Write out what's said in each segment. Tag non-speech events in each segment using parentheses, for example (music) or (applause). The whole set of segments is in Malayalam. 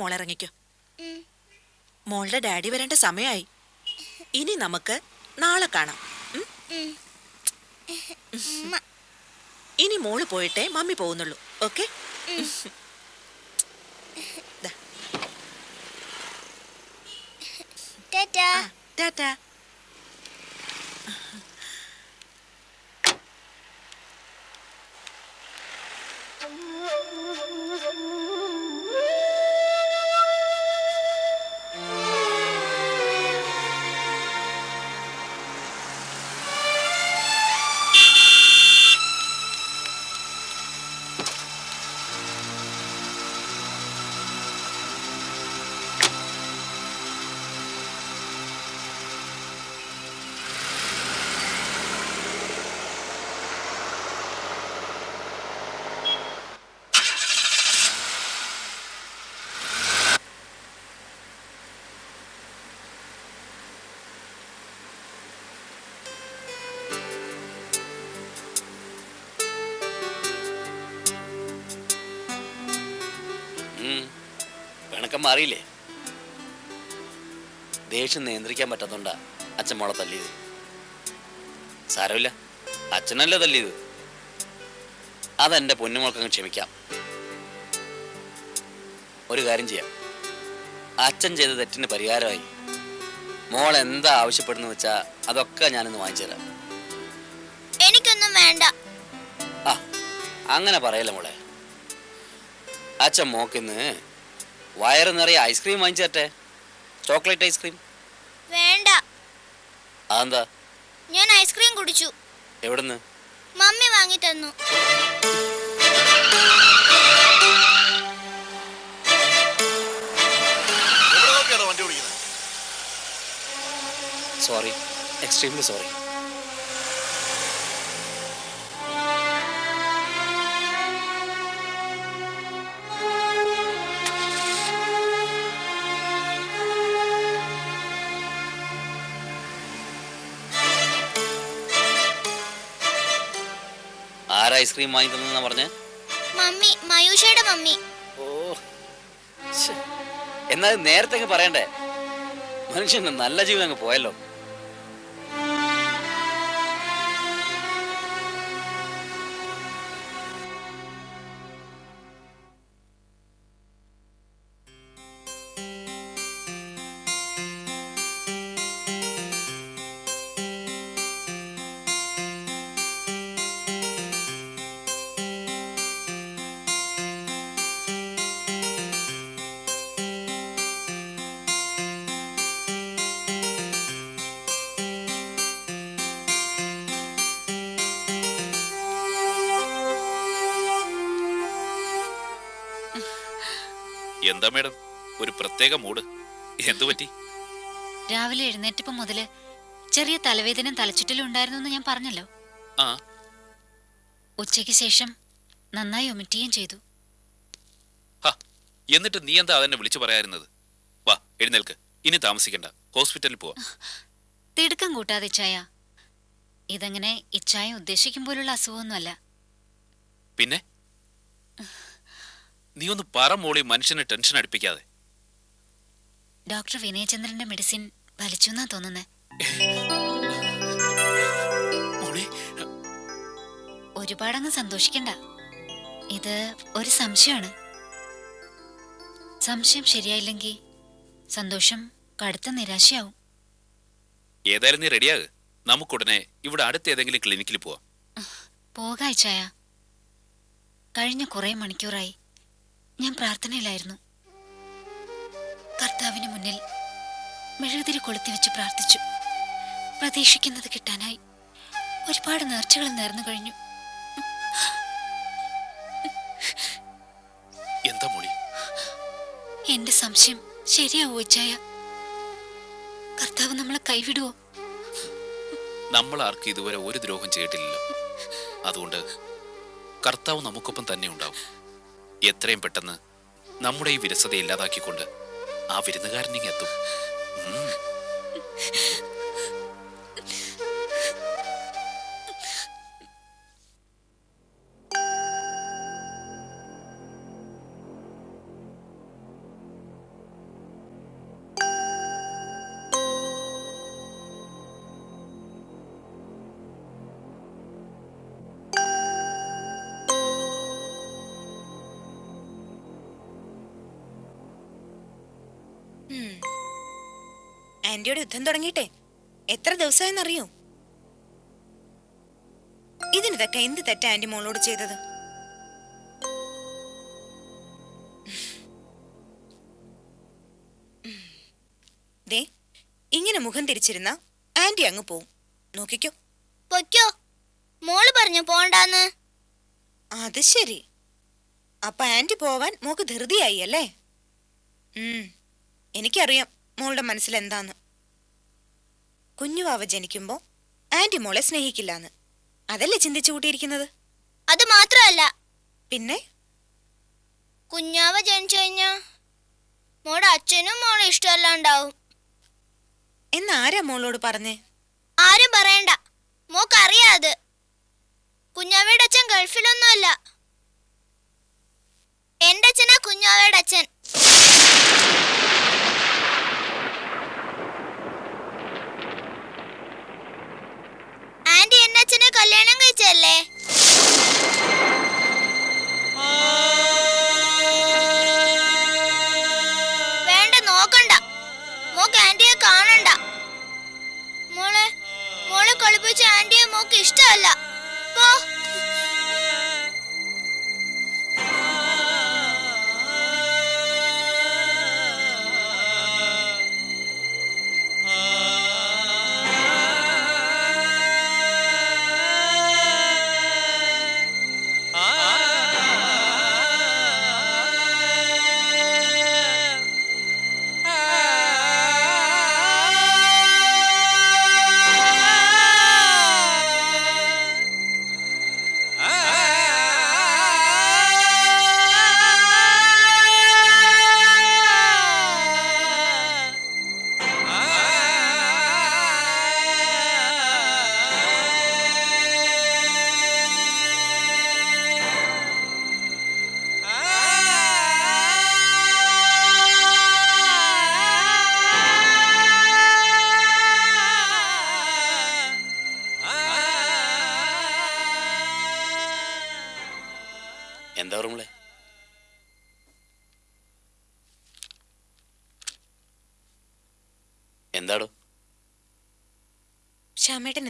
മോൾ ഇറങ്ങിക്കോ മോളുടെ ഡാഡി വരേണ്ട സമയമായി ഇനി നമുക്ക് നാളെ കാണാം. ഇനി മോൾ പോയിട്ടേ മമ്മി പോകുന്നുള്ളൂ. ഓക്കെ? ടാറ്റാ. ടാറ്റാ. മാറിയില്ലേ? ദേഷ്യം നിയന്ത്രിക്കാൻ പറ്റാത്തോണ്ടാ അച്ഛൻ മോളെ തല്ലിയത്. സാരമില്ല അച്ഛനല്ലേ തല്ലിയത്. അതെന്റെ പൊന്നുമോൾക്കങ്ങ് ക്ഷമിക്കാം. ഒരു കാര്യം ചെയ്യാം. അച്ഛൻ ചെയ്ത തെറ്റിന് പരിഹാരമായി മോൾ എന്താ ആവശ്യപ്പെടുന്നു വെച്ചാ അതൊക്കെ ഞാനിന്ന് വാങ്ങിച്ചു തരാം എനിക്കൊന്നും വേണ്ട. ആ അങ്ങനെ പറയല്ല മോളെ. അച്ഛൻ മോക്കിന്ന് വയറ് നിറയെ ഐസ്ക്രീം വാങ്ങിച്ചു തരട്ടെ? ചോക്ലേറ്റ് ഐസ്ക്രീം വേണ്ട. അതെന്താ? ഞാൻ ഐസ്ക്രീം കുടിച്ചു. എവിടുന്ന്? മമ്മി വാങ്ങി തന്നു. സോറി എക്സ്ട്രീംലി സോറി ആരാ ഐസ്ക്രീം വാങ്ങി തന്നെന്നാ പറഞ്ഞേ? Mummy മയൂഷയുടെ mummy. ഓ എന്നാ എന്നാൽ നേരത്തെ അങ്ങ് പറയണ്ടേ? മനുഷ്യന് നല്ല ജീവിതം അങ്ങ് പോയല്ലോ. എന്താ മേഡം? ഒരു പ്രത്യേക മൂഡ്. എന്തു പറ്റി? രാവിലെ എഴുന്നേറ്റപ്പം മുതൽ ചെറിയ തലവേദന തലച്ചുറ്റലും ഉണ്ടായിരുന്നു എന്ന് ഞാൻ പറഞ്ഞല്ലോ. ആ. ഉച്ചയ്ക്ക് ശേഷം നന്നായി ഒമിറ്റുകയും ചെയ്തു. ഹ എന്നിട്ട് നീ എന്താ അതെന്നെ വിളിച്ചു പറയാറുന്നത് വാ എഴുന്നേൽക്ക്. ഇനി താമസിക്കണ്ട. ഹോസ്പിറ്റലിൽ പോവാ. തിടുക്കം കൂട്ടാതെ ഇച്ചായ ഇതങ്ങനെ ഇച്ചായ ഉദ്ദേശിക്കും പോലുള്ള അസുഖമൊന്നുമല്ല. പിന്നെ? നീ ഒന്ന് പറ മോളി മനുഷ്യനെ ടെൻഷൻ അടിപ്പിക്കാതെ. ഡോക്ടർ വിനയചന്ദ്രന്റെ മെഡിസിൻ വലിച്ചു എന്നാ തോന്നുന്നേ. മോളി ഒരുപാടങ്ങ് സന്തോഷിക്കണ്ട. ഇത് ഒരു സംശയമാണ്. സംശയം ശരിയായില്ലെങ്കിൽ സന്തോഷം കടുത്ത നിരാശയാവും. ഏതായാലും നീ റെഡിയാ റെഡിയാക് നമുക്കുടനെ ഇവിടെ അടുത്ത ഏതെങ്കിലും ക്ലിനിക്കിൽ പോവാം. പോകാഴ്ചായ കഴിഞ്ഞ കുറെ മണിക്കൂറായി. ഞാൻ പ്രാർത്ഥനയിലായിരുന്നു. കർത്താവിന് മുന്നിൽ മെഴുകുതിരി കൊളുത്തി വെച്ച് പ്രാർത്ഥിച്ചു. പ്രതീക്ഷിക്കുന്നത് കിട്ടാനായി. ഒരുപാട് നേർച്ചകൾ നേർന്നു കഴിഞ്ഞു. എന്താ മോളി? എന്റെ സംശയം ശരിയാവോ ഇച്ചായ കർത്താവ് നമ്മളെ കൈവിടുവോ? നമ്മൾ ആർക്കും ഇതുവരെ ഒരു ദ്രോഹം ചെയ്തിട്ടില്ലല്ലോ. അതുകൊണ്ട് കർത്താവ് നമുക്കൊപ്പം തന്നെ ഉണ്ടാവും. എത്രയും പെട്ടെന്ന് നമ്മുടെ ഈ വിരസത ഇല്ലാതാക്കിക്കൊണ്ട് ആ വിരുന്നുകാരനിങ്ങ് ആന്റിയോട് യുദ്ധം തുടങ്ങിയിട്ടെ? എത്ര ദിവസമായെന്നറിയോ? ഇതിന് തക്ക എന്ത് തെറ്റ ആന്റി മോളോട് ചെയ്തത്? ദേ ഇങ്ങനെ മുഖം തിരിച്ചിരുന്ന ആന്റി അങ്ങ് പോവും. നോക്കിക്കോ. പൊയ്ക്കോ. മോൾ പറഞ്ഞു പോണ്ടാന്ന്. അത് ശരി. അപ്പൊ ആന്റി പോവാൻ മോക്ക് ധൃതിയായി അല്ലേ? ഉം. എനിക്കറിയാം മോളുടെ മനസ്സിൽ എന്താന്ന് കുഞ്ഞുവാവ ജനിക്കുമ്പോ ആന്റി മോളെ സ്നേഹിക്കില്ലാന്ന്. അതല്ലേ ചിന്തിച്ചു കൂട്ടിയിരിക്കുന്നത്? അത് മാത്രമല്ല. പിന്നെ? കുഞ്ഞാവ ജനിച്ചു കഴിഞ്ഞാ മോടെ അച്ഛനും മോളെ ഇഷ്ടമല്ലാണ്ടാവും. എന്ന് ആരാ മോളോട് പറഞ്ഞേ? ആരും പറയണ്ട. മോക്ക് മോക്കറിയാത് കുഞ്ഞാവയുടെ അച്ഛൻ ഗൾഫിലൊന്നുമല്ല. എന്റെ അച്ഛനാ കുഞ്ഞാവയുടെ അച്ഛൻ ആന്റി എന്റെ അച്ഛനെ കല്യാണം കഴിച്ചല്ലേ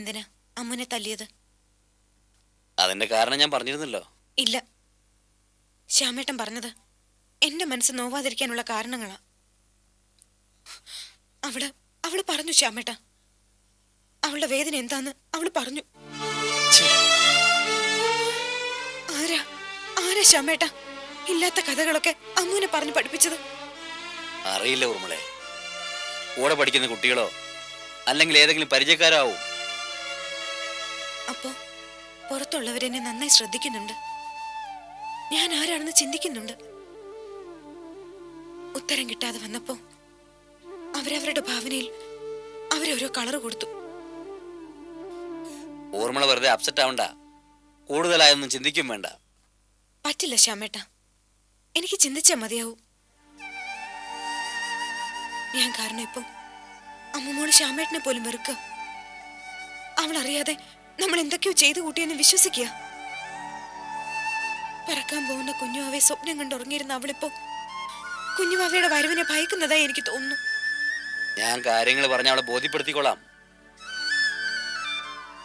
എന്തിനാ അമ്മുനെ തല്ലിയത്. അതിന്റെ കാരണം ഞാൻ പറഞ്ഞിരുന്നല്ലോ. ഇല്ല. ശ്യാമേട്ടൻ പറഞ്ഞത് എന്റെ മനസ്സ് നോവാതിരിക്കാനുള്ള കാരണങ്ങളാ. അവൾ അവൾ പറഞ്ഞു ശ്യാമേട്ട. അവളുടെ വേദന എന്താന്ന് അവൾ പറഞ്ഞു. ആരാ? ആരാ ശ്യാമേട്ട? ഇല്ലാത്ത കഥകളൊക്കെ അമ്മുനെ പറഞ്ഞു പഠിപ്പിച്ചത്. അറിയില്ല ഊർമിളെ. കൂടെ പഠിക്കുന്ന കുട്ടികളോ അല്ലെങ്കിൽ ഏതെങ്കിലും പരിചയക്കാരോ ആവും. അപ്പോ പുറത്തുള്ളവരെന്നെ നന്നായി ശ്രദ്ധിക്കുന്നുണ്ട്. ഞാൻ ആരാണെന്ന് ചിന്തിക്കുന്നുണ്ട്. ഉത്തരം കിട്ടാതെ വന്നപ്പോ അവരവരുടെ ഭാവനയിൽ അവരോരോ കളർ കൊടുത്തു. ഓർമ്മ വെറുതെ അപ്സെറ്റ് ആവണ്ട. കൂടുതലായൊന്നും ചിന്തിക്കും വേണ്ട. പറ്റില്ല ശ്യാമേട്ട. എനിക്ക് ചിന്തിച്ചാ മതിയാവൂ. ഞാൻ കാരണം ഇപ്പോ അമ്മമോട് ശ്യാമേട്ടനെ പോലും വെറുക്കുക. അവൾ അറിയാതെ നമ്മൾ എന്തൊക്കെയോ ചെയ്തു കൂട്ടിയെന്ന് വിശ്വസിക്കുക. പറക്കാൻ പോകുന്ന കുഞ്ഞുവാവയെ സ്വപ്നം കണ്ടുറങ്ങിയിരുന്ന അവളിപ്പോ കുഞ്ഞുവാവയുടെ വരവിനെ ഭയക്കുന്നതായി എനിക്ക് തോന്നുന്നു. ഞാൻ കാര്യങ്ങൾ പറഞ്ഞ അവളെ ബോധ്യപ്പെടുത്തിക്കൊള്ളാം.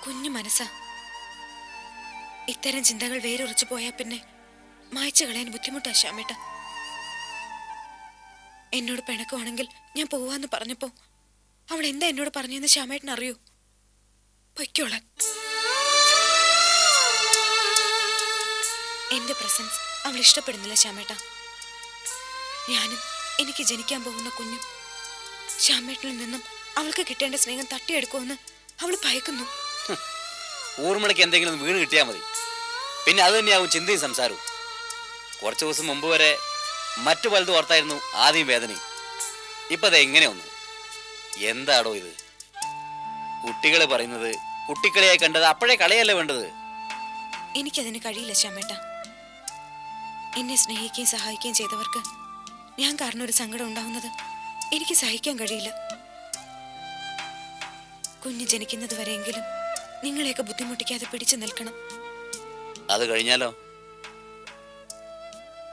കുഞ്ഞു മനസ്സാ. ഇത്തരം ചിന്തകൾ വേരുറച്ചു പോയാൽ പിന്നെ മായ്ച്ചു കളയാൻ ബുദ്ധിമുട്ടാ ശ്യാമേട്ട. എന്നോട് പിണക്കുവാണെങ്കിൽ ഞാൻ പോവാന്ന് പറഞ്ഞപ്പോ അവൾ എന്താ എന്നോട് പറഞ്ഞെന്ന് ശ്യാമേട്ടൻ അറിയൂ പൊയ്ക്കോളാൻ എന്റെ പ്രസൻസ് അവൾ ഇഷ്ടപ്പെടുന്നില്ല ശ്യാമേട്ട. ഞാനും എനിക്ക് ജനിക്കാൻ പോകുന്ന കുഞ്ഞും ശ്യാമേട്ടനിൽ നിന്നും അവൾക്ക് കിട്ടേണ്ട സ്നേഹം തട്ടിയെടുക്കുമെന്ന് അവൾ ഭയക്കുന്നു. ഊർമിളയ്ക്ക് എന്തെങ്കിലും വീണ് കിട്ടിയാൽ മതി. പിന്നെ അത് തന്നെയാവും ചിന്തയും സംസാരവും. കുറച്ച് ദിവസം മുമ്പ് വരെ മറ്റു പലതും ഓർത്തായിരുന്നു ആദ്യം വേദനയും. ഇപ്പൊ അത് എങ്ങനെ ഒന്ന് എന്താടോ ഇത്? കുട്ടികളെ പറയുന്നത് കുട്ടിക്കളിയായി കണ്ടത് അപ്പോഴേ കളയല്ലേ വേണ്ടത്? എനിക്കതിന് കഴിയില്ല ശ്യാമേട്ട. എന്നെ സ്നേഹിക്കുകയും സഹായിക്കുകയും ചെയ്തവർക്ക് ഞാൻ കാരണം ഒരു സങ്കടം ഉണ്ടാവുന്നത് എനിക്ക് സഹിക്കാൻ കഴിയില്ല. കുഞ്ഞ് ജനിക്കുന്നത് വരെയെങ്കിലും നിങ്ങളെയൊക്കെ ബുദ്ധിമുട്ടിക്കാതെ പിടിച്ചു നിൽക്കണം. അത് കഴിഞ്ഞാലോ?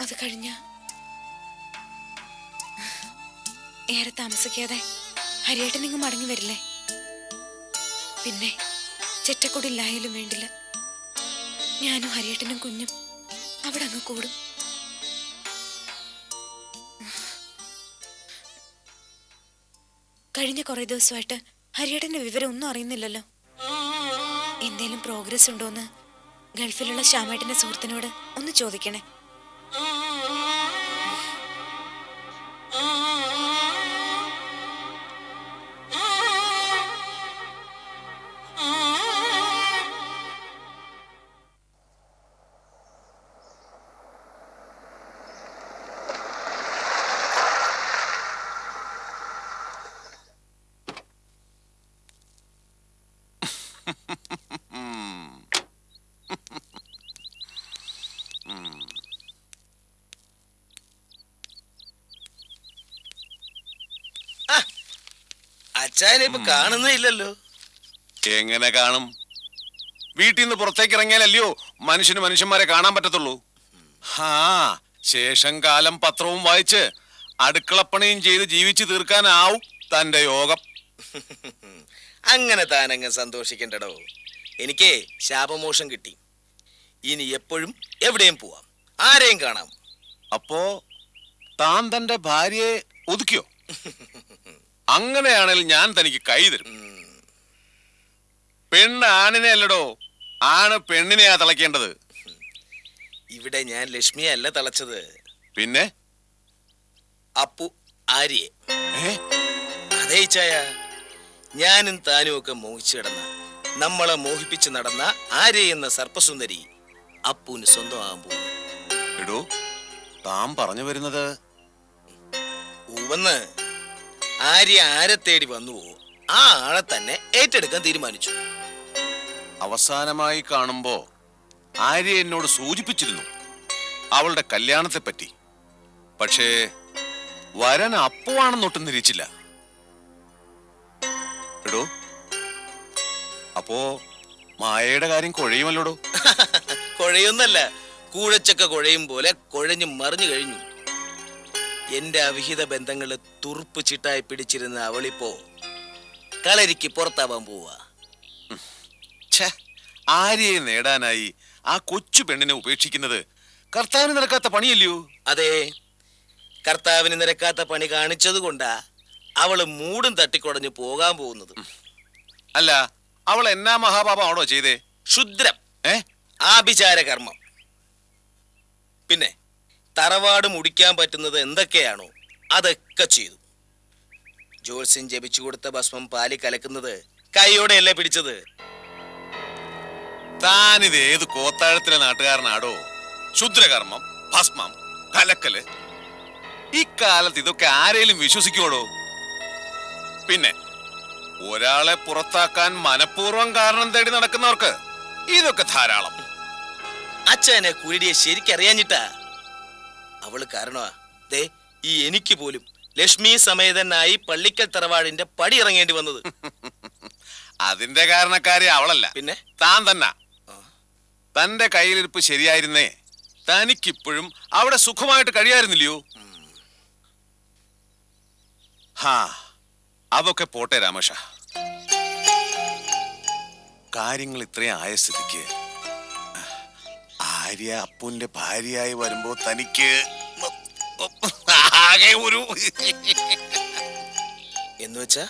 അത് കഴിഞ്ഞ? ഏറെ താമസിക്കാതെ ഹരിയേട്ടൻ നിങ്ങൾ മടങ്ങി വരില്ലേ? പിന്നെ ചെറ്റക്കൊടില്ലായാലും വേണ്ടില്ല. ഞാനും ഹരിയേട്ടനും കുഞ്ഞും അവിടെ അങ്ങ് കൂടും. കഴിഞ്ഞ കുറെ ദിവസമായിട്ട് ഹരിയേട്ടന്റെ വിവരം ഒന്നും അറിയുന്നില്ലല്ലോ. എന്തേലും പ്രോഗ്രസ് ഉണ്ടോന്ന് ഗൾഫിലുള്ള ശ്യാമേട്ടന്റെ സുഹൃത്തിനോട് ഒന്ന് ചോദിക്കണേ. അച്ചായനെ ഇപ്പൊ കാണുന്നേ ഇല്ലല്ലോ എങ്ങനെ കാണും? വീട്ടിൽ നിന്ന് പുറത്തേക്ക് ഇറങ്ങിയാലല്ലയോ? മനുഷ്യന് മനുഷ്യന്മാരെ കാണാൻ പറ്റത്തുള്ളൂ. ഹാ ശേഷം കാലം പത്രവും വായിച്ച് അടുക്കളപ്പണിയും ചെയ്ത് ജീവിച്ചു തീർക്കാനാവും തന്റെ യോഗം. അങ്ങനെ താനങ്ങ് സന്തോഷിക്കണ്ടടോ. എനിക്ക് ശാപമോഷം കിട്ടി. ഇനി എപ്പോഴും എവിടെയും പോവാം. ആരെയും കാണാം. അപ്പോ താൻ തന്റെ ഭാര്യയെ ഒതുക്കിയോ? (laughs) അങ്ങനെയാണെങ്കിൽ ഞാൻ തനിക്ക് കൈ തരും. പെണ്ണ് ആണിനെ അല്ലടോ ആണ് പെണ്ണിനെയാ തിളക്കേണ്ടത് ഇവിടെ ഞാൻ ലക്ഷ്മിയെ അല്ല തിളച്ചത്. പിന്നെ? അപ്പു ആര്യയെ. ഏ? അതേ ചായ. ഞാനും താനും ഒക്കെ മോഹിച്ചു കിടന്ന നമ്മളെ മോഹിപ്പിച്ച് നടന്ന ആര്യ എന്ന സർപ്പസുന്ദരി അപ്പുവിന് സ്വന്തമാകാൻ പോകുന്നു. എടോ താൻ പറഞ്ഞു വരുന്നത് ഉവന്ന് ആര്യ ആരെ തേടി വന്നുവോ ആ ആളെ തന്നെ ഏറ്റെടുക്കാൻ തീരുമാനിച്ചു. അവസാനമായി കാണുമ്പോ ആര്യ എന്നോട് സൂചിപ്പിച്ചിരുന്നു അവളുടെ കല്യാണത്തെ പറ്റി. പക്ഷേ വരൻ അപ്പുവാണെന്നൊട്ടും നിരീച്ചില്ല. എടോ അപ്പോ മായയുടെ കാര്യം കുഴയുമല്ലോടോ? (laughs) കുഴയൊന്നല്ല കൂഴച്ചക്ക കുഴയും പോലെ കുഴഞ്ഞു മറിഞ്ഞു കഴിഞ്ഞു. എന്റെ അവിഹിത ബന്ധങ്ങൾ തുറുപ്പ് ചിട്ടായി പിടിച്ചിരുന്ന അവളിപ്പോ കളരിക്ക് പുറത്താവാൻ പോവാ. ആര്യയെ നേടാനായി ആ കൊച്ചു പെണ്ണിനെ ഉപേക്ഷിക്കുന്നത് കർത്താവിന് നിരക്കാത്ത പണിയല്ലയോ? അതെ കർത്താവിന് നിരക്കാത്ത പണി കാണിച്ചത് കൊണ്ടാ അവൾ മൂടും തട്ടിക്കുടഞ്ഞു പോകാൻ പോകുന്നത്. അല്ല അവൾ എന്നാ മഹാപാപമാണോ ചെയ്തേ? ക്ഷുദ്രം. ഏ? ആഭിചാര കർമ്മം പിന്നെ തറവാട് മുടിക്കാൻ പറ്റുന്നത് എന്തൊക്കെയാണോ അതൊക്കെ ചെയ്തു. ജോത്സ്യൻ ജപിച്ചു കൊടുത്ത ഭസ്മം പാലി കലക്കുന്നത് കൈയോടെയല്ലേ പിടിച്ചത്? താനിത് ഏത് കോത്താഴത്തിലെ നാട്ടുകാരനാടോ? ശുദ്രകർമ്മം ഭസ്മം കലക്കൽ. ഇക്കാലത്ത് ഇതൊക്കെ ആരേലും വിശ്വസിക്കോടോ പിന്നെ ഒരാളെ പുറത്താക്കാൻ മനഃപൂർവം കാരണം തേടി നടക്കുന്നവർക്ക് ഇതൊക്കെ ധാരാളം. അച്ഛനെ കുരുടിയെ ശരിക്കറിയാഞ്ഞിട്ടാ അവൾ കാരണമാ. ദേ ഈ എനിക്ക് പോലും ലക്ഷ്മി സമേതനായി പള്ളിക്കൽ തറവാടിന്റെ പടി ഇറങ്ങേണ്ടി വന്നത്. (laughs) അതിന്റെ കാരണക്കാരി അവളല്ല. പിന്നെ? താൻ തന്നെ. തന്റെ കയ്യിലിരിപ്പ് ശരിയായിരുന്നേ. തനിക്കിപ്പോഴും അവിടെ സുഖമായിട്ട് കഴിയായിരുന്നില്ലയോ? ഹാ അതൊക്കെ പോട്ടെ രാമേഷ കാര്യങ്ങൾ ഇത്രയും ആയ സ്ഥിതിക്ക് ഭാര്യ അപ്പുവിന്റെ ഭാര്യയായി വരുമ്പോ തനിക്ക് ആകെ ഒരു എന്ന് വെച്ചാ?